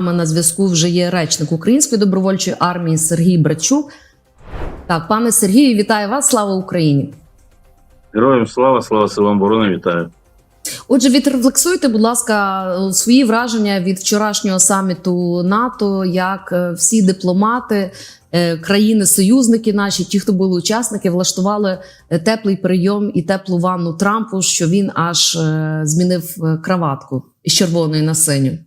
на зв'язку вже є речник Української добровольчої армії Сергій Брачук. Так, пане Сергію, вітаю вас! Слава Україні! Героям слава, слава силам оборони, вітаю. Отже, відрефлексуйте, будь ласка, свої враження від вчорашнього саміту НАТО, як е, всі дипломати, е, країни-союзники наші, ті, хто були учасники, влаштували е, теплий прийом і теплу ванну Трампу, що він аж змінив краватку з червоної на синю.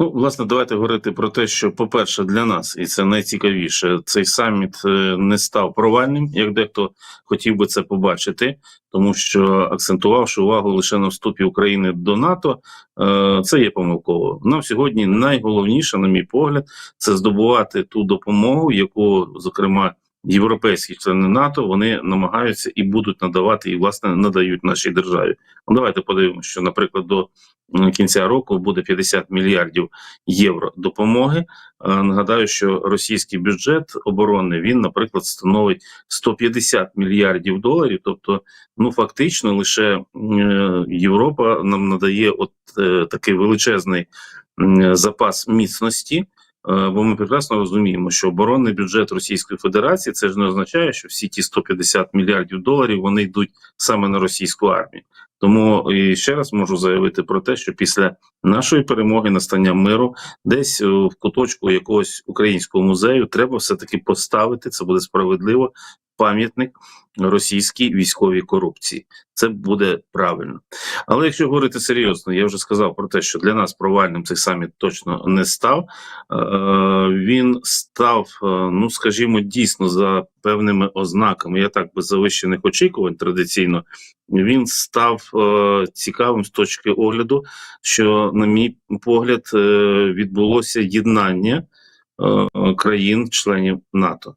Ну, власне, давайте говорити про те, що, по-перше, для нас, і це найцікавіше, цей саміт е, не став провальним, як дехто хотів би це побачити, тому що акцентувавши увагу лише на вступі України до НАТО, е, це є помилково. Нам сьогодні найголовніше, на мій погляд, це здобувати ту допомогу, яку, зокрема, європейські члени НАТО вони намагаються і будуть надавати, і власне надають нашій державі. Ну, давайте подивимося, що, наприклад, до кінця року буде 50 мільярдів євро допомоги. Е, Нагадаю, що російський бюджет оборони він, наприклад, становить 150 мільярдів доларів. Тобто, ну фактично, лише е, Європа нам надає от е, такий величезний запас міцності. Е, Бо ми прекрасно розуміємо, що оборонний бюджет Російської Федерації це ж не означає, що всі ті 150 мільярдів доларів вони йдуть саме на російську армію. Тому і ще раз можу заявити про те, що після нашої перемоги настання миру, десь е, в куточку якогось українського музею треба все таки поставити це буде справедливо. Пам'ятник російській військовій корупції це буде правильно. Але якщо говорити серйозно, я вже сказав про те, що для нас провальним цей саміт точно не став. Е, Він став, е, ну скажімо, дійсно за певними ознаками. Я так без завищених очікувань традиційно. Він став е, цікавим з точки огляду, що, на мій погляд, відбулося єднання країн-членів НАТО.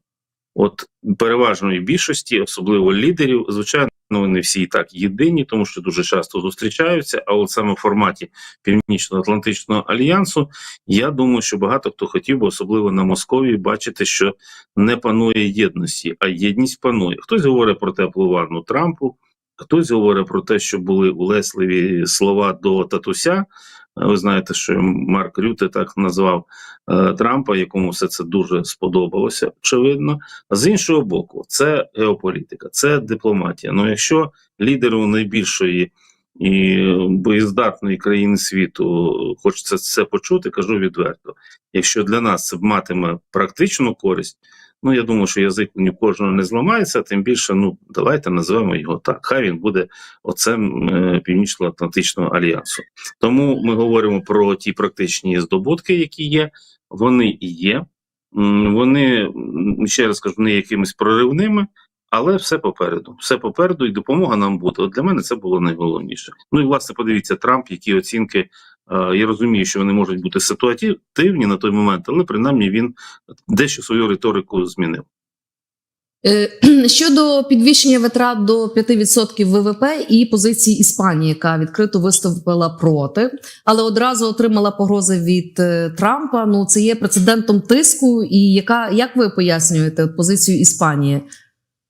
От переважної більшості, особливо лідерів, звичайно, вони всі і так єдині, тому що дуже часто зустрічаються. А от саме в форматі Північно-Атлантичного альянсу, я думаю, що багато хто хотів би, особливо на Московії, бачити, що не панує єдності, а єдність панує. Хтось говорить про теплу ванну Трампу, хтось говорить про те, що були улесливі слова до татуся. Ви знаєте, що Марк Рюте так назвав е, Трампа, якому все це дуже сподобалося, очевидно. А з іншого боку, це геополітика, це дипломатія. Ну, якщо лідеру найбільшої і боєздатної країни світу хочеться це почути, кажу відверто. Якщо для нас це матиме практичну користь, ну я думаю, що язик ні кожного не зламається, тим більше, ну давайте називемо його так. Хай він буде оцем е, Північно-Атлантичного альянсу. Тому ми говоримо про ті практичні здобутки, які є. Вони і є. Вони ще раз кажу, не якимись проривними, але все попереду. Все попереду, і допомога нам буде. От для мене це було найголовніше. Ну і власне подивіться Трамп, які оцінки. Е, Я розумію, що вони можуть бути ситуативні на той момент, але принаймні він дещо свою риторику змінив. Е, Щодо підвищення витрат до 5% ВВП і позиції Іспанії, яка відкрито виступила проти, але одразу отримала погрози від е, Трампа. Ну це є прецедентом тиску. І яка як ви пояснюєте позицію Іспанії?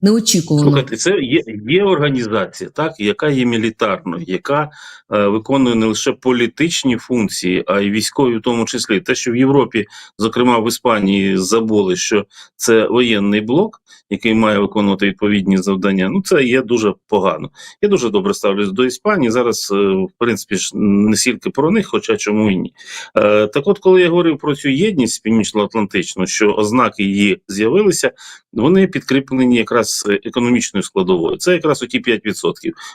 Неочікувано. Слухайте, це є, є організація, так яка є мілітарною, яка е, виконує не лише політичні функції, а й військові, в тому числі те, що в Європі, зокрема в Іспанії, забули, що це воєнний блок, який має виконувати відповідні завдання. Ну це є дуже погано. Я дуже добре ставлюсь до Іспанії. Зараз, е, в принципі, ж не стільки про них, хоча чому і ні. Е, так, от, коли я говорив про цю єдність північно-атлантичну, що ознаки її з'явилися, вони підкріплені якраз економічною складовою. Це якраз оті 5%.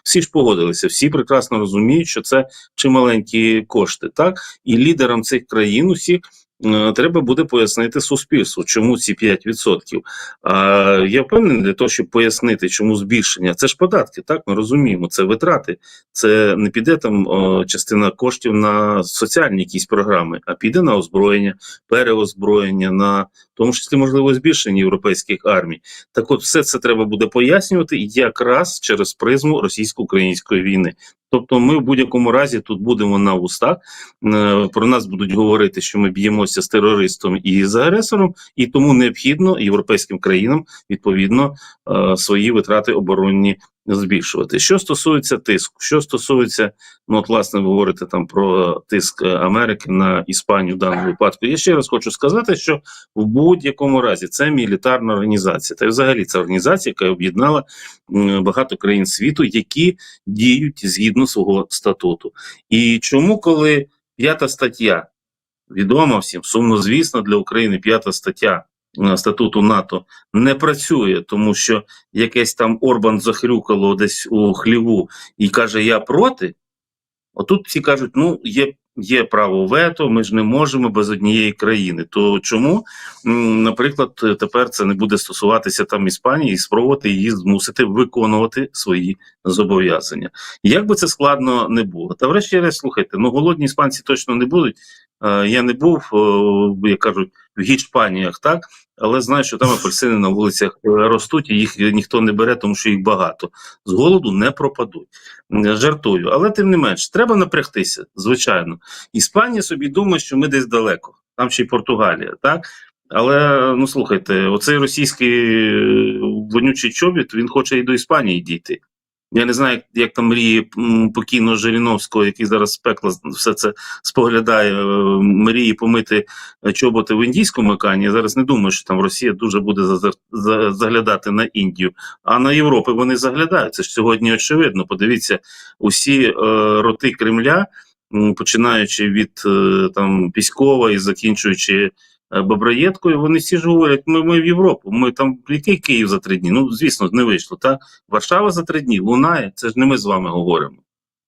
Всі ж погодилися, всі прекрасно розуміють, що це чималенькі кошти. Так і лідерам цих країн усіх. Е, Треба буде пояснити суспільству, чому ці 5%. А я впевнений для того, щоб пояснити, чому збільшення. Це ж податки, так ми розуміємо. Це витрати. Це не піде там частина коштів на соціальні якісь програми, а піде на озброєння, переозброєння, на тому числі можливо збільшення європейських армій. Так, от все це треба буде пояснювати якраз через призму російсько-української війни. Тобто, ми в будь-якому разі тут будемо на устах. Е, Про нас будуть говорити, що ми б'ємося з терористом і з агресором, і тому необхідно європейським країнам відповідно е, свої витрати оборонні збільшувати. Що стосується тиску, що стосується, ну от власне ви говорите там про тиск е, Америки на Іспанію в даному випадку. Я ще раз хочу сказати, що в будь-якому разі це мілітарна організація, та й взагалі це організація, яка об'єднала багато країн світу, які діють згідно свого статуту. І чому, коли п'ята стаття відома всім, сумно звісно для України п'ята стаття статуту НАТО не працює, тому що якесь там Орбан захрюкало десь у хліву і каже: Я проти. Отут всі кажуть: ну, є, є право вето, ми ж не можемо без однієї країни. То чому, наприклад, тепер це не буде стосуватися там Іспанії і спробувати її змусити виконувати свої зобов'язання? Як би це складно не було? Та врешті-решт, слухайте, ну голодні іспанці точно не будуть. Е, Я не був, е, як кажуть, в гічпаніях, так але знаю, що там апельсини на вулицях е, ростуть, і їх ніхто не бере, тому що їх багато. З голоду не пропадуть. Жартую, але тим не менш, треба напрягтися, звичайно. Іспанія собі думає, що ми десь далеко, там ще й Португалія, так. Але ну слухайте, оцей російський е, вонючий чобіт, він хоче і до Іспанії дійти. Я не знаю, як, як там мрії покійного Жириновського, який зараз з все це споглядає, е, мрії помити чоботи в індійському океані. Я зараз не думаю, що там Росія дуже буде за- заглядати на Індію, а на Європу вони заглядають. Це ж сьогодні очевидно. Подивіться, усі е, роти Кремля, починаючи від е, там Піськова і закінчуючи. Е, Бабраєткою, вони всі ж говорять, ми, ми в Європу, ми там який Київ за три дні. Ну, звісно, не вийшло. Та Варшава за три дні лунає. Це ж не ми з вами говоримо.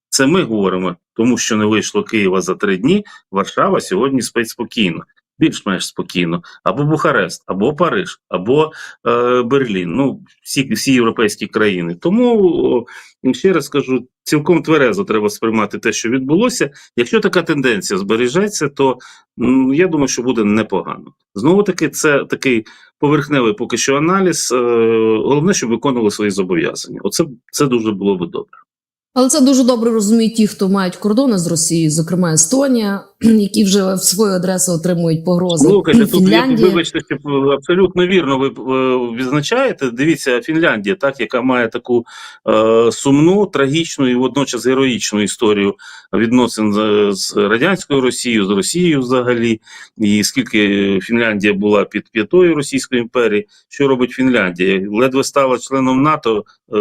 Це ми говоримо, тому що не вийшло Києва за три дні. Варшава сьогодні спить спокійно, більш-менш спокійно. Або Бухарест, або Париж, або е, Берлін. Ну, всі, всі європейські країни. Тому ще раз кажу, цілком тверезо треба сприймати те, що відбулося. Якщо така тенденція збережеться, то м, я думаю, що буде непогано. Знову таки, це такий поверхневий поки що аналіз. Е, головне, щоб виконували свої зобов'язання. Оце це дуже було би добре. Але це дуже добре розуміють ті, хто мають кордони з Росією, зокрема Естонія, які вже в свою адресу отримують погрози. Слухайте, тут я, вибачте, що абсолютно вірно ви е, відзначаєте. Дивіться, Фінляндія, так, яка має таку е, сумну, трагічну і водночас героїчну історію відносин з, з радянською Росією, з Росією взагалі. І скільки Фінляндія була під п'ятою Російської імперії, що робить Фінляндія? Ледве стала членом НАТО, е,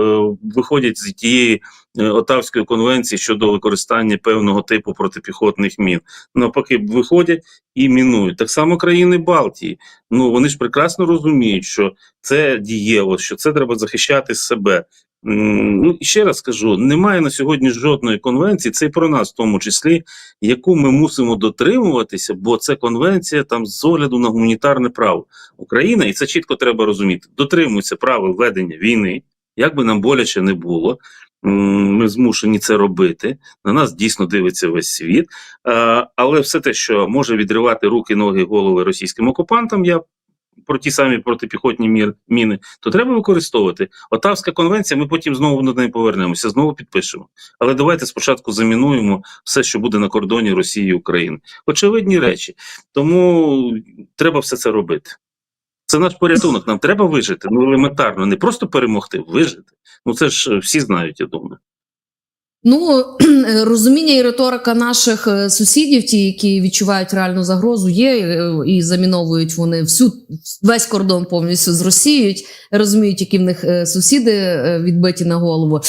виходять з тієї Отавської конвенції щодо використання певного типу протипіхотних мін. Навпаки, виходять і мінують. Так само країни Балтії. Ну вони ж прекрасно розуміють, що це дієво, що це треба захищати себе. Ну ще раз скажу: немає на сьогодні жодної конвенції, це і про нас, в тому числі, яку ми мусимо дотримуватися, бо це конвенція там з огляду на гуманітарне право. Україна, і це чітко треба розуміти, дотримується правил ведення війни, як би нам боляче не було. Ми змушені це робити. На нас дійсно дивиться весь світ. Е, Але все те, що може відривати руки, ноги, голови російським окупантам, я про ті самі протипіхотні міни, то треба використовувати. Отавська конвенція, ми потім знову до неї повернемося, знову підпишемо. Але давайте спочатку замінуємо все, що буде на кордоні Росії і України. Очевидні речі. Тому треба все це робити. Це наш порятунок. Нам треба вижити. Ну елементарно, не просто перемогти, вижити. Ну це ж е, всі знають, я думаю. Ну розуміння і риторика наших е, сусідів, ті, які відчувають реальну загрозу, є е, і заміновують вони всю весь кордон повністю з Росією, розуміють, які в них е, сусіди е, відбиті на голову.